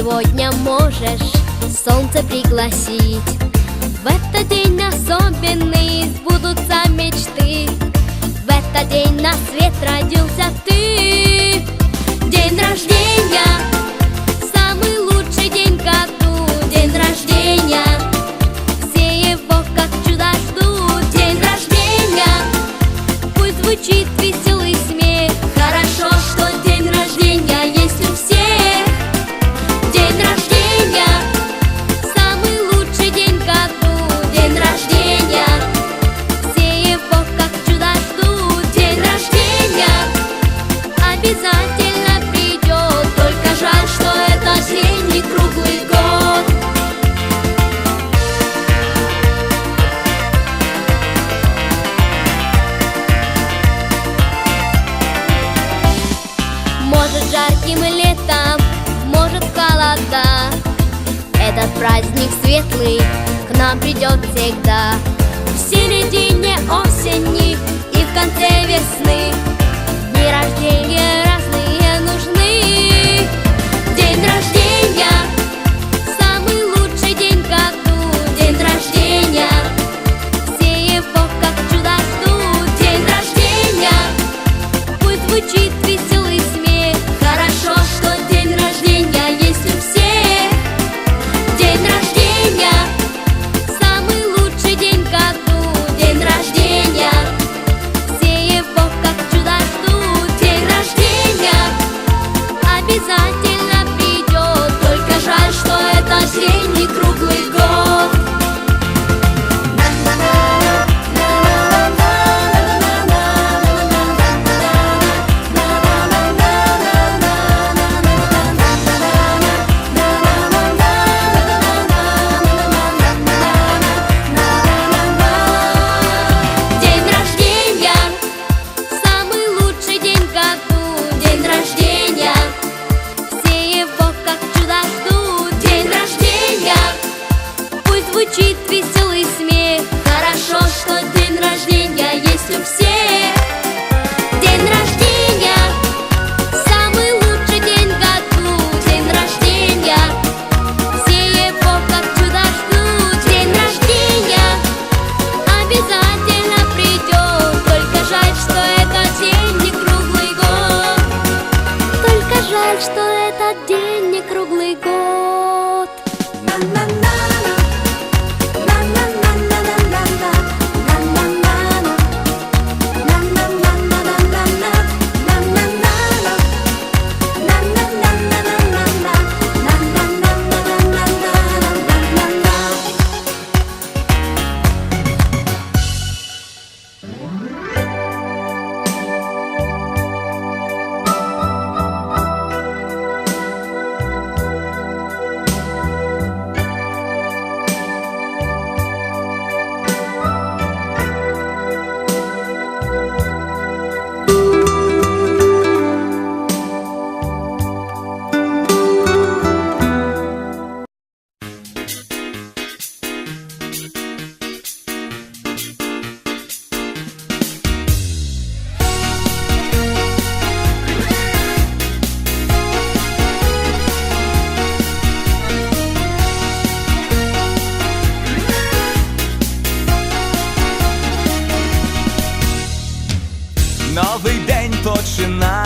сегодня можешь солнце пригласить. В этот день особенный сбудутся мечты. В этот день на свет родился ты. День рождения праздник светлый к нам придет всегда. В середине осени и в конце весны Дни рождения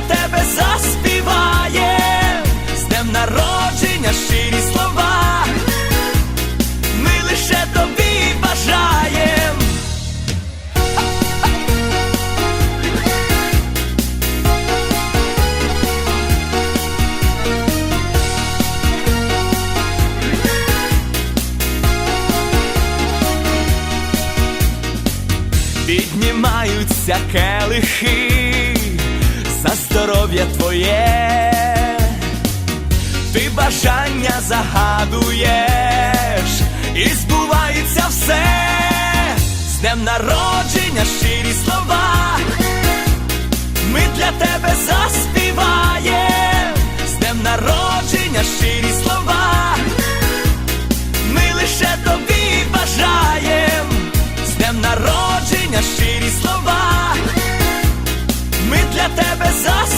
тебе заспіває, з днем народження щирі слова, ми лише тобі бажаєм. Піднімаються келихи здоров'я твоє, ти бажання загадуєш, і збувається все, з днем народження щирі слова, ми для тебе заспіваєм, з днем народження щирі слова, ми лише тобі бажаємо. Тебе заспіваєм,